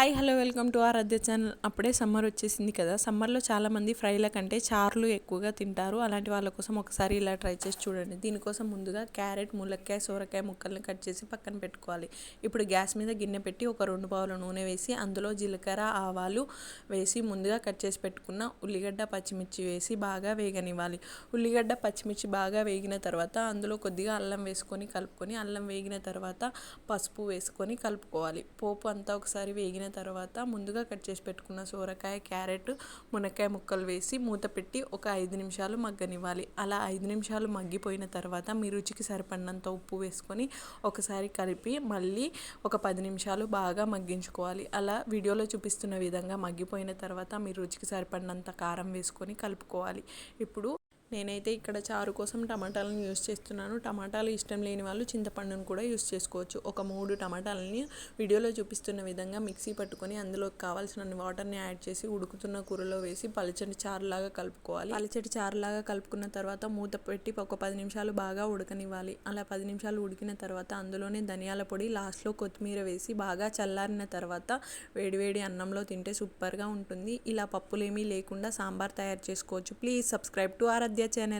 Hi hello welcome to our అద్దె channel. అప్పుడే summer వచ్చేసింది కదా. సమ్మర్లో చాలామంది ఫ్రైల కంటే చారులు ఎక్కువగా తింటారు. అలాంటి వాళ్ళ కోసం ఒకసారి ఇలా ట్రై చేసి చూడండి. దీనికోసం ముందుగా క్యారెట్ ములక్కాయ సోరకాయ ముక్కల్ని కట్ చేసి పక్కన పెట్టుకోవాలి. ఇప్పుడు గ్యాస్ మీద గిన్నె పెట్టి ఒక రెండు పావుల నూనె వేసి అందులో జీలకర్ర ఆవాలు వేసి ముందుగా కట్ చేసి పెట్టుకున్న ఉల్లిగడ్డ పచ్చిమిర్చి వేసి బాగా వేగనివ్వాలి. ఉల్లిగడ్డ పచ్చిమిర్చి బాగా వేగిన తర్వాత అందులో కొద్దిగా అల్లం వేసుకొని కలుపుకొని అల్లం వేగిన తర్వాత పసుపు వేసుకొని కలుపుకోవాలి. పోపు అంతా ఒకసారి వేగిన తర్వాత ముందుగా కట్ చేసి పెట్టుకున్న సోరకాయ క్యారెట్ మునక్కాయ ముక్కలు వేసి మూత పెట్టి ఒక ఐదు నిమిషాలు మగ్గనివ్వాలి. అలా ఐదు నిమిషాలు మగ్గిపోయిన తర్వాత మీ రుచికి సరిపడినంత ఉప్పు వేసుకొని ఒకసారి కలిపి మళ్ళీ ఒక పది నిమిషాలు బాగా మగ్గించుకోవాలి. అలా వీడియోలో చూపిస్తున్న విధంగా మగ్గిపోయిన తర్వాత మీ రుచికి సరిపడినంత కారం వేసుకొని కలుపుకోవాలి. ఇప్పుడు నేనైతే ఇక్కడ చారు కోసం టమాటాలను యూస్ చేస్తున్నాను. టమాటాలు ఇష్టం లేని వాళ్ళు చింతపండును కూడా యూస్ చేసుకోవచ్చు. ఒక మూడు టమాటాలని వీడియోలో చూపిస్తున్న విధంగా మిక్సీ పట్టుకొని అందులో కావాల్సిన వాటర్ని యాడ్ చేసి ఉడుకుతున్న కూరలో వేసి పలచటి చారులాగా కలుపుకోవాలి. పలచటి చారులాగా కలుపుకున్న తర్వాత మూత పెట్టి ఒక పది నిమిషాలు బాగా ఉడకనివ్వాలి. అలా పది నిమిషాలు ఉడికిన తర్వాత అందులోనే ధనియాల పొడి లాస్ట్లో కొత్తిమీర వేసి బాగా చల్లారిన తర్వాత వేడివేడి అన్నంలో తింటే సూపర్గా ఉంటుంది. ఇలా పప్పులేమీ లేకుండా సాంబార్ తయారు చేసుకోవచ్చు. Please subscribe to Aaradhya channel